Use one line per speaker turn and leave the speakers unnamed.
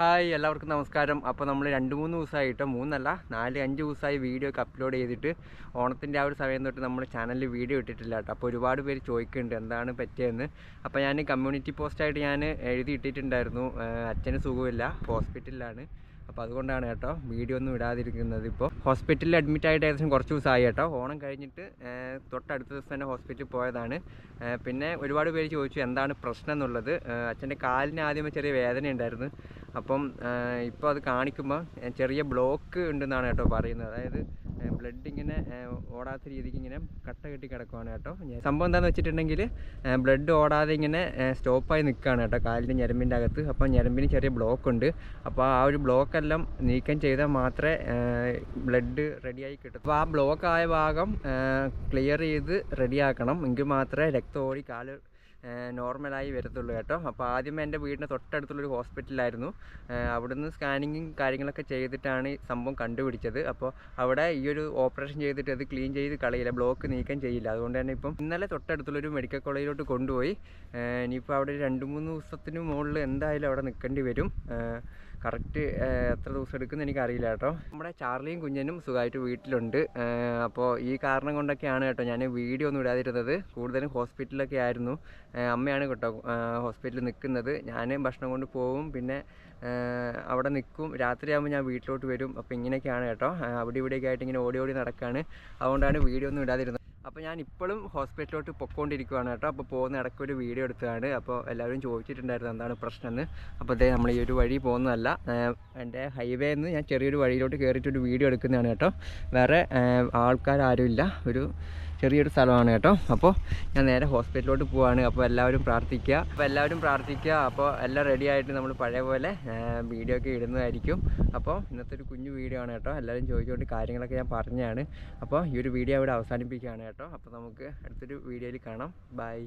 Hi എല്ലാവർക്കും നമസ്കാരം. അപ്പോൾ നമ്മൾ രണ്ട് മൂന്ന് ദിവസമായിട്ട് മൂന്നല്ല നാല് അഞ്ച് ദിവസമായി വീഡിയോ ഒക്കെ അപ്ലോഡ് ചെയ്തിട്ട് ഓണത്തിന്റെ ആ ഒരു സമയം തൊട്ട് നമ്മുടെ ചാനലിൽ വീഡിയോ ഇട്ടിട്ടില്ല കേട്ടോ. അപ്പോൾ ഒരുപാട് പേര് ചോദിക്കുന്നുണ്ട് എന്താണ് പറ്റിയതെന്ന്. അപ്പോൾ ഞാൻ കമ്മ്യൂണിറ്റി പോസ്റ്റായിട്ട് ഞാൻ എഴുതി ഇട്ടിട്ടുണ്ടായിരുന്നു. അച്ഛന് സുഖമില്ല ഹോസ്പിറ്റലിലാണ് അപ്പോൾ അതുകൊണ്ടാണ് കേട്ടോ വീഡിയോ ഒന്നും ഇടാതിരിക്കുന്നത് ഇപ്പോൾ. ഹോസ്പിറ്റലിൽ അഡ്മിറ്റ് ആയിട്ട് ഏകദേശം കുറച്ച് ദിവസമായി കേട്ടോ. ഓണം കഴിഞ്ഞിട്ട് തൊട്ടടുത്ത ദിവസം തന്നെ ഹോസ്പിറ്റലിൽ പോയതാണ്. പിന്നെ ഒരുപാട് പേര് ചോദിച്ചു എന്താണ് പ്രശ്നം എന്നുള്ളത്. അച്ഛന്റെ കാലിന് ആദ്യമേ ചെറിയ വേദന ഉണ്ടായിരുന്നു. അപ്പം ഇപ്പോൾ അത് കാണിക്കുമ്പോൾ ചെറിയ ബ്ലോക്ക് ഉണ്ടെന്നാണ് കേട്ടോ പറയുന്നത്. അതായത് ബ്ലഡ് ഇങ്ങനെ ഓടാത്ത രീതിക്ക് ഇങ്ങനെ കട്ട കെട്ടി കിടക്കുവാണ് കേട്ടോ. സംഭവം എന്താണെന്ന് വെച്ചിട്ടുണ്ടെങ്കിൽ ബ്ലഡ് ഓടാതെ ഇങ്ങനെ സ്റ്റോപ്പായി നിൽക്കുകയാണ് കേട്ടോ കാലിന്റെ ഞരമ്പിന്റെ അകത്ത്. അപ്പോൾ ഞരമ്പിന് ചെറിയ ബ്ലോക്ക് ഉണ്ട് അപ്പോൾ ആ ഒരു ബ്ലോക്കെല്ലാം നീക്കം ചെയ്താൽ മാത്രമേ ബ്ലഡ് റെഡിയായി കിട്ടും. അപ്പോൾ ആ ബ്ലോക്ക് ആയ ഭാഗം ക്ലിയർ ചെയ്ത് റെഡിയാക്കണം. എങ്കിൽ മാത്രമേ രക്തം ഓടി കാൽ നോർമലായി വരത്തുള്ളൂ കേട്ടോ. അപ്പോൾ ആദ്യമേ എന്റെ വീടിന്റെ തൊട്ടടുത്തുള്ളൊരു ഹോസ്പിറ്റലായിരുന്നു അവിടുന്ന് സ്കാനിങ്ങും കാര്യങ്ങളൊക്കെ ചെയ്തിട്ടാണ് ഈ സംഭവം കണ്ടുപിടിച്ചത്. അപ്പോൾ അവിടെ ഈ ഒരു ഓപ്പറേഷൻ ചെയ്തിട്ട് അത് ക്ലീൻ ചെയ്ത് കളയില്ല. ബ്ലോക്ക് നീക്കം ചെയ്യില്ല. അതുകൊണ്ട് തന്നെ ഇപ്പം ഇന്നലെ തൊട്ടടുത്തുള്ളൊരു മെഡിക്കൽ കോളേജിലോട്ട് കൊണ്ടുപോയി. ഇനിയിപ്പോൾ അവിടെ രണ്ട് മൂന്ന് ദിവസത്തിന് മുകളിൽ എന്തായാലും അവിടെ നിൽക്കേണ്ടി വരും. കറക്റ്റ് എത്ര ദിവസം എടുക്കുമെന്ന് എനിക്കറിയില്ല കേട്ടോ. നമ്മുടെ ചാർലിയും കുഞ്ഞനും സുഖമായിട്ട് വീട്ടിലുണ്ട്. അപ്പോൾ ഈ കാരണം കൊണ്ടൊക്കെയാണ് കേട്ടോ ഞാൻ വീഡിയോ ഒന്നും ഇടാതിരുന്നത്. കൂടുതലും ഹോസ്പിറ്റലൊക്കെ ആയിരുന്നു. അമ്മയാണ് കേട്ടോ ഹോസ്പിറ്റലിൽ നിൽക്കുന്നത്. ഞാൻ ഭക്ഷണം കൊണ്ട് പോവും പിന്നെ അവിടെ നിൽക്കും. രാത്രിയാകുമ്പോൾ ഞാൻ വീട്ടിലോട്ട് വരും. അപ്പോൾ ഇങ്ങനെയൊക്കെയാണ് കേട്ടോ. അവിടെ ഇവിടെയൊക്കെ ആയിട്ട് ഇങ്ങനെ ഓടി ഓടി നടക്കുകയാണ് അതുകൊണ്ടാണ് വീഡിയോ ഒന്നും ഇടാതിരുന്നത്. അപ്പോൾ ഞാൻ ഇപ്പോഴും ഹോസ്പിറ്റലിലോട്ട് പൊക്കോണ്ടിരിക്കുവാണ് കേട്ടോ. അപ്പോൾ പോകുന്ന ഇടയ്ക്ക് ഒരു വീഡിയോ എടുത്തതാണ്. അപ്പോൾ എല്ലാവരും ചോദിച്ചിട്ടുണ്ടായിരുന്നു എന്താണ് പ്രശ്നം എന്ന് അപ്പോൾ അതേ നമ്മൾ ഈ ഒരു വഴി പോകുന്നതല്ല. എന്റെ ഹൈവേ നിന്ന് ഞാൻ ചെറിയൊരു വഴിയിലോട്ട് കയറിയിട്ടൊരു വീഡിയോ എടുക്കുന്നതാണ് കേട്ടോ. വേറെ ആൾക്കാരും ഇല്ല ഒരു ചെറിയൊരു സ്ഥലമാണ് കേട്ടോ. അപ്പോൾ ഞാൻ നേരെ ഹോസ്പിറ്റലിലോട്ട് പോവാണ്. അപ്പോൾ എല്ലാവരും പ്രാർത്ഥിക്കുക. അപ്പോൾ എല്ലാവരും പ്രാർത്ഥിക്കുക. അപ്പോൾ എല്ലാം റെഡി ആയിട്ട് നമ്മൾ പഴയ പോലെ വീഡിയോ ഒക്കെ ഇടുന്നതായിരിക്കും. അപ്പോൾ ഇന്നത്തെ ഒരു കുഞ്ഞു വീഡിയോ ആണ് കേട്ടോ. എല്ലാവരും ചോദിച്ചുകൊണ്ട് കാര്യങ്ങളൊക്കെ ഞാൻ പറഞ്ഞതാണ് അപ്പോൾ ഈ ഒരു വീഡിയോ ഇവിടെ അവസാനിപ്പിക്കുകയാണ് കേട്ടോ. അപ്പോൾ നമുക്ക് അടുത്തൊരു വീഡിയോയിൽ കാണാം. ബൈ